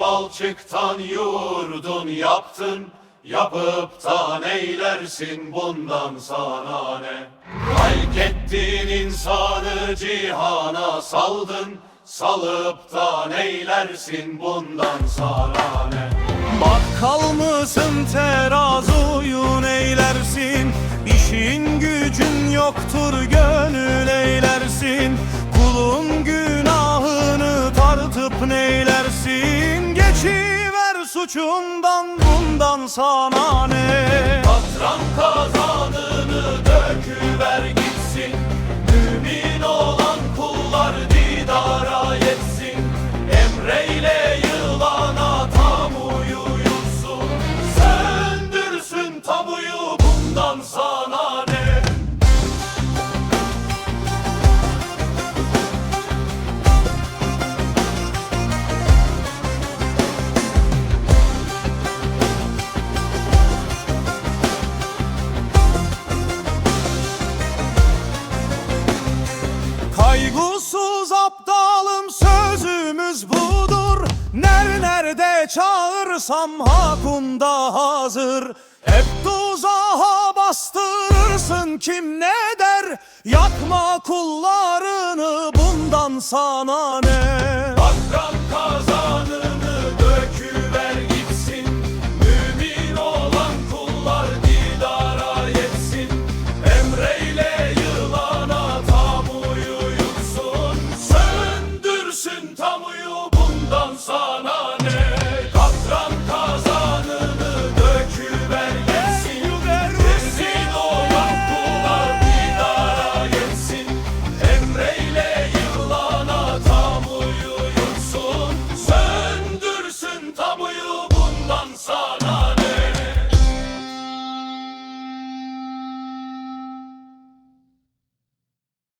balçıktan yurdun yaptın Yapıp da neylersin bundan sana ne? Halk insanı cihana saldın Salıp da neylersin bundan sana ne? Bakkal mısın terazuyun eylersin İşin gücün yoktur Geçiver suçundan bundan sana ne? Katran kazanını döküver gitsin Kaygısız aptalım sözümüz budur. Ner nerede çağırsam hakunda hazır. Hep tuzağa bastırırsın kim ne der? Yakma kullarını bundan sana ne